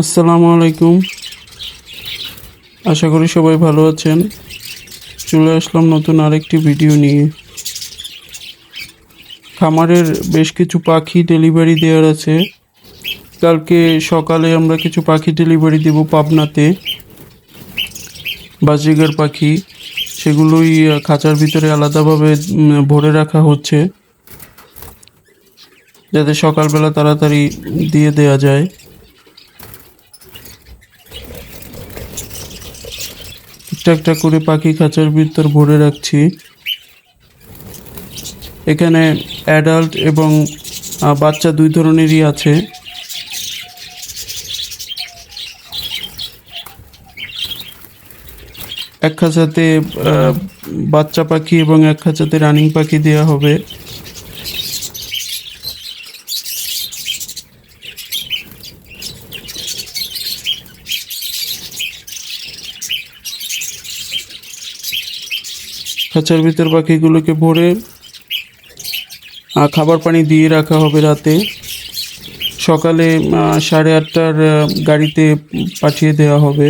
আসসালামু আলাইকুম। আশা করি সবাই ভালো আছেন। চলে আসলাম নতুন আরেকটি ভিডিও নিয়ে। খামারের বেশ কিছু পাখি ডেলিভারি দেওয়ার আছে। কালকে সকালে আমরা কিছু পাখি ডেলিভারি দেব পাবনাতে। বাজিগার পাখি, সেগুলোই খাঁচার ভিতরে আলাদাভাবে ভরে রাখা হচ্ছে। যাতে সকালবেলা তাড়াতাড়ি দিয়ে দেওয়া যায়। একটা করে পাখি খাঁচার ভিতর ভরে রাখছি। এখানে অ্যাডাল্ট এবং বাচ্চা দুই ধরনেরই আছে। এক খাঁচাতে বাচ্চা পাখি এবং এক খাঁচাতে রানিং পাখি দেওয়া হবে। খাঁচার ভিতর পাখিগুলোকে ভরে খাবার পানি দিয়ে রাখা হবে রাতে। সকালে সাড়ে আটটার গাড়িতে পাঠিয়ে দেওয়া হবে।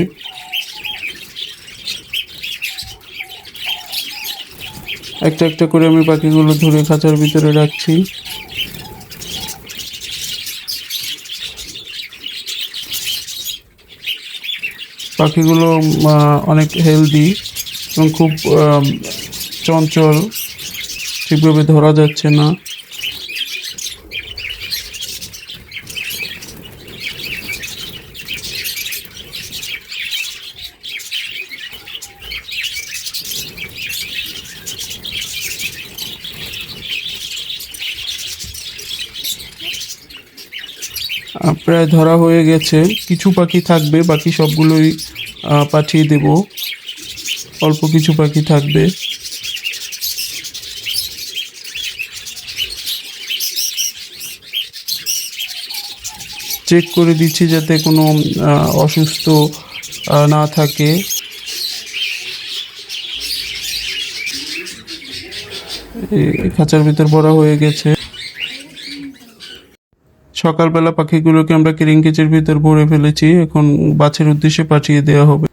একটা একটা করে আমি পাখিগুলো ধরে খাঁচার ভিতরে রাখছি। পাখিগুলো অনেক হেলদি এবং খুব চঞ্চল ঠিকভাবে ধরা যাচ্ছে না। প্রায় ধরা হয়ে গেছে। কিছু পাখি থাকবে, বাকি সবগুলোই পাঠিয়ে দেব। অল্প কিছু পাখি থাকবে। চেক করে দিচ্ছি যাতে কোনো অসুস্থ না থাকে। খাঁচার ভিতর ভরা হয়ে গেছে। সকালবেলা পাখিগুলোকে আমরা কেরিং কেচের ভিতর ভরে ফেলেছি। এখন বাছের উদ্দেশ্যে পাঠিয়ে দেওয়া হবে।